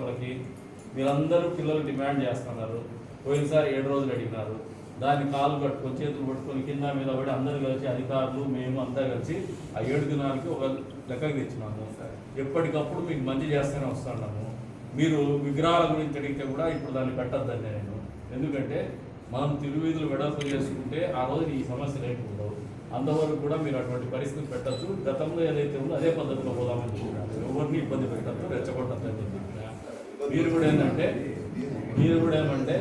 వాళ్ళకి మీరందరూ పిల్లలు డిమాండ్ చేస్తున్నారు. పోయినసారి ఏడు రోజులు అడిగినారు. దాన్ని కాలు కట్టుకొని చేతులు పట్టుకొని కింద మీద పడి అందరూ కలిసి అధికారులు మేము అంతా కలిసి ఆ ఏడు దినాలకి ఒక లెక్కకు తెచ్చినాము. ఎప్పటికప్పుడు మీకు మంచి చేస్తూనే వస్తున్నాము. మీరు విగ్రహాల గురించి అడిగితే కూడా ఇప్పుడు దాన్ని పెట్టద్దండి నేను. ఎందుకంటే మనం తిరువీధులు వెడల్పు చేసుకుంటే ఆ రోజు ఈ సమస్య లేకపోవడం అంతవరకు కూడా మీరు అటువంటి పరిస్థితి పెట్టద్దు. గతంలో ఏదైతే ఉందో అదే పద్ధతిలో పోదామని చెప్పినారు. ఎవరిని ఇబ్బంది పెట్టద్దు రెచ్చగొట్టద్దు అని చెప్పి మీరు కూడా ఏంటంటే మీరు కూడా ఏమంటే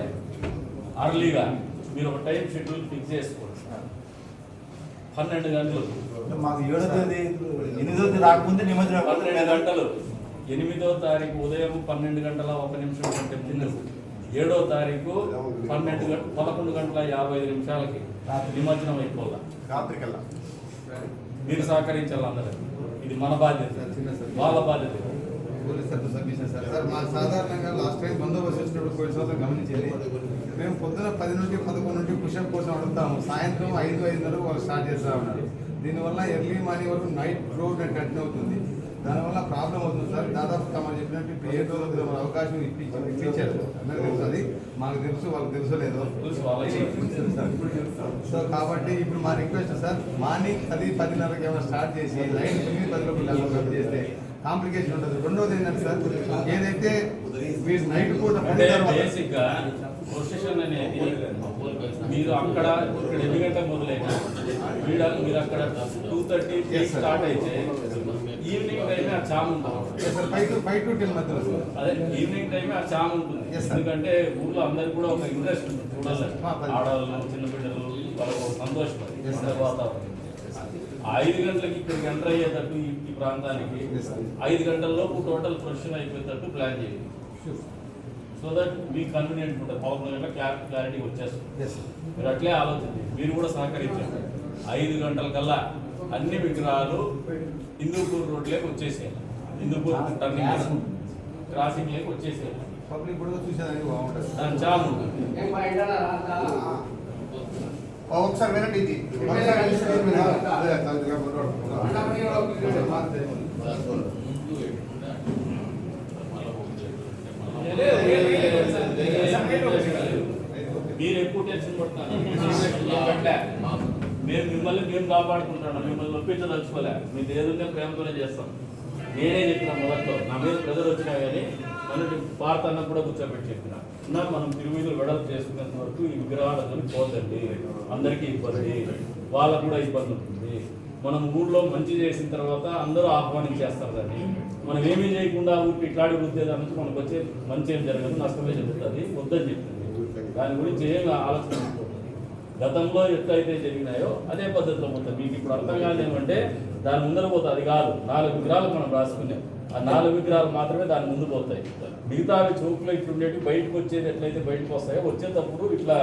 అర్లీగా మీరు ఒక టైం షెడ్యూల్ ఫిక్స్ చేసుకోండి. పన్నెండు గంటలు. మాకు ఏడో తేదీ ఎనిమిదో తేదీ రాకముందే నిమజ్జనం పన్నెండు గంటలు. ఎనిమిదో తారీఖు ఉదయం పన్నెండు గంటల ఒక నిమిషం కంటే ముందు. ఏడో తారీఖు పన్నెండు గంట పదకొండు గంటల యాభై ఐదు నిమిషాలకి నిమజ్జనం అయిపోదా? రాత్రికల్లా. మీరు సహకరించాలి అందరూ. ఇది మన బాధ్యత. వాళ్ళ బాధ్యత. సార్ మా సాధారణంగా లాస్ట్ టైం బందోబస్తు వచ్చినప్పుడు కొన్ని సంవత్సరాలు గమనించేది మేము పొద్దున పది నుండి పదకొండు నుండి పుషప్ కోసం అడుగుతాము. సాయంత్రం ఐదు ఐదున్నర వాళ్ళు స్టార్ట్ చేస్తూ ఉన్నారు. దీనివల్ల ఎర్లీ మార్నింగ్ వరకు నైట్ రోడ్ కంటిన్యూ అవుతుంది. దానివల్ల ప్రాబ్లం అవుతుంది సార్. దాదాపు మనం చెప్పినట్టు ఏ రోజు అవకాశం ఇప్పించి ఇప్పించారు. అందరికీ తెలుసు అది మాకు తెలుసు వాళ్ళకి తెలుసు లేదో తెలుసు. వాళ్ళకి సో కాబట్టి ఇప్పుడు మా రిక్వెస్ట్ సార్ మార్నింగ్ పది పదిన్నరకి ఏమైనా స్టార్ట్ చేసి నైట్ తొమ్మిది పది లోపల డెవలప్ చేస్తే కాంప్లికేషన్ ఉంటుంది. రెండోది ఏంటంటే సార్ ఏదైతే మీరు నైట్ పూట పని అంటే తర్వాత బేసిక్గా ప్రొసెషన్ అనేది మీరు అక్కడ ఇక్కడ ఎన్ని గంటలకు మొదలైనా వీడ మీరు అక్కడ టూ థర్టీ. స్టార్ట్ అయితే ఈవినింగ్ టైమే ఆ చామ్ ఉంటుంది అదే ఈవినింగ్ టైమే ఆ చామ్ ఉంటుంది. ఎందుకంటే ఊర్లో అందరికి కూడా ఒక ఇంట్రెస్ట్ ఉంటుంది. చూడాలి. ఆడవాళ్ళు చిన్న బిడ్డలు వాళ్ళకు సంతోషం. వాతావరణం. ఐదు గంటలకి ఇక్కడికి ఎంటర్ అయ్యేటట్టు ఈ ప్రాంతానికి. ఐదు గంటల్లోపు టోటల్ ప్రొఫెషన్ అయిపోయేటట్టు ప్లాన్ చేయండి. సో దట్ మీకు కన్వీనియంట్ ఉంటుంది. పదకొండు గంటల క్లా- క్లారిటీ వచ్చేస్తుంది. మీరు అట్లే ఆలోచించండి. మీరు కూడా సహకరించండి. ఐదు గంటల కల్లా అన్ని విగ్రహాలు హిందూపూర్ రోడ్లోకి వచ్చేసేయాలి. హిందూపూర్ టర్నింగ్ క్రాసింగ్ లేక వచ్చేసేయాలి. పబ్లిక్ కూడా చూసేదానికి బాగుంటుంది. దాని చాలా ఉంటుంది. ఒకసారి వినండి ఇది. మీరు ఎక్కువ టెన్షన్ పడతారు. మేము మిమ్మల్ని మేము కాపాడుకుంటాను మిమ్మల్ని నొప్పించదలుచుకోలే మీ ఏదుంటే ప్రేమతోనే చేస్తాం. నేనే చెప్పిన మొదట్లో నా మీద ప్రజలు వచ్చినా కానీ మనకి భారత అన్న కూడా కూర్చోబెట్టి చెప్పిన. నా మనం తిరుమల వెడల్పు చేసుకునేంత వరకు ఈ విగ్రహాలతో పోతండి అందరికీ ఇబ్బంది వాళ్ళకు కూడా ఇబ్బంది ఉంటుంది. మనం ఊళ్ళో మంచి చేసిన తర్వాత అందరూ ఆహ్వానించేస్తారు దాన్ని. మనం ఏమీ చేయకుండా ఊరికి ఇట్లాడి వృద్ధి నుంచి మనకు వచ్చే మంచి ఏం జరగదు నష్టమే జరుగుతుంది. వద్దని చెప్తుంది దాని గురించి ఏం ఆలోచన గతంలో ఎట్లయితే జరిగినాయో అదే పద్ధతిలో మొత్తం మీకు ఇప్పుడు అర్థం కాదు ఏమంటే దాని ముందర పోతుంది అది కాదు. నాలుగు విగ్రహాలు మనం రాసుకున్నాం. ఆ నాలుగు విగ్రహాలు మాత్రమే దాని ముందు పోతాయి. మిగతావి చౌకులో ఇట్లా ఉండేవి బయటకు వచ్చేది ఎట్లయితే బయటకు వస్తాయో వచ్చేటప్పుడు ఇట్లా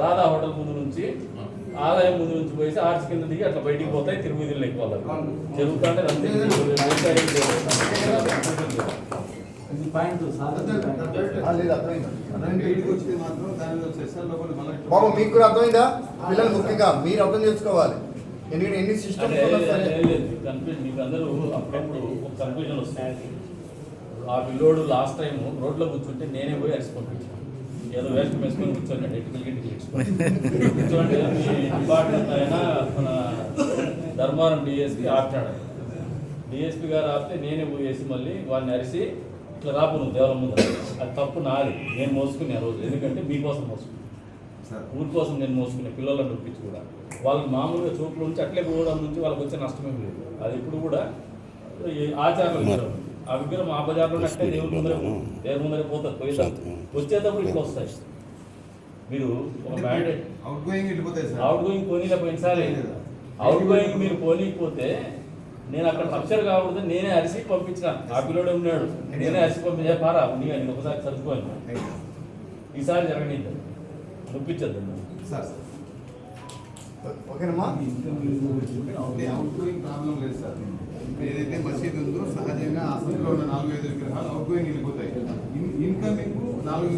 రాధా హోటల్ ముందు నుంచి ఆదాయం ముందు నుంచి పోయేసి ఆర్చి కింద దిగి అట్లా బయటికి పోతాయి. తిరుగుదల ఎక్కువ జరుగుతుంటే బాబు మీకు కూడా అర్థమైందా? పిల్లలు ముఖ్యంగా మీరు అర్థం చేసుకోవాలి. ఎందుకంటే ఎన్ని సిస్టమ్స్ కన్ఫ్యూజన్ మీకు అందరూ అప్పుడప్పుడు ఒక కన్ఫ్యూజన్ వస్తాయి ఆ పిల్లోడు లాస్ట్ టైం రోడ్లో కూర్చుంటే నేనే పోయి అరిసి పంపించాను ఏదో వేస్ట్ వేసుకొని కూర్చోండి ఎటుకలు గిట్టుకు కూర్చోండి మీ డిపార్ట్మెంట్ అయినా మన ధర్మవరం డిఎస్పీ ఆపుతాడు డిఎస్పీ గారు ఆపితే నేనే పోయేసి మళ్ళీ వాడిని అరిసి ఇట్లా రాపు నువ్వు దేవాలయం ముందు అది తప్పు నాది. నేను మోసుకునే ఆ రోజు. ఎందుకంటే మీకోసం మోసుకున్నాను ఊరి కోసం నేను మోసుకునే పిల్లలను నొప్పించి కూడా. వాళ్ళకి మామూలుగా చూపుల నుంచి అట్లే పోవడం నుంచి వాళ్ళకి వచ్చే నష్టమేం లేదు. అది ఇప్పుడు కూడా ఈ ఆచారం విగ్రహం ఆ విగ్రహం ఆ బజార్లో అట్లే దేవుడి ముందరే దేవుడి ముందరే పోతుంది పోయిద్దాం వచ్చేటప్పుడు ఇట్లా వస్తాయి. మీరు ఒక mandate outgoing outgoing పోనీలే పోయినసారి. అవుట్ గోయింగ్ మీరు పోనీకపోతే నేను అక్కడ రప్చర్ కాకూడదు నేనే అరిసి పంపించిన. ఆ పిల్లోడే ఉన్నాడు. నేనే అరిసి పంపించే. పారా నీ అని ఒకసారి చదువుకోండి ఈసారి జరగనిద్దాం నొప్పించద్దు సార్ ఓకేనమ్మా అవుట్ గోయింగ్ ప్రాబ్లం లేదు సార్. ఏదైతే మసీద్ ఉందో సహజంగా ఆ సందులో ఉన్న నాలుగు ఐదు విగ్రహాలు అవుట్ గోయింగ్ వెళ్ళిపోతాయి. ఇన్- ఇన్కమింగ్ నాలుగు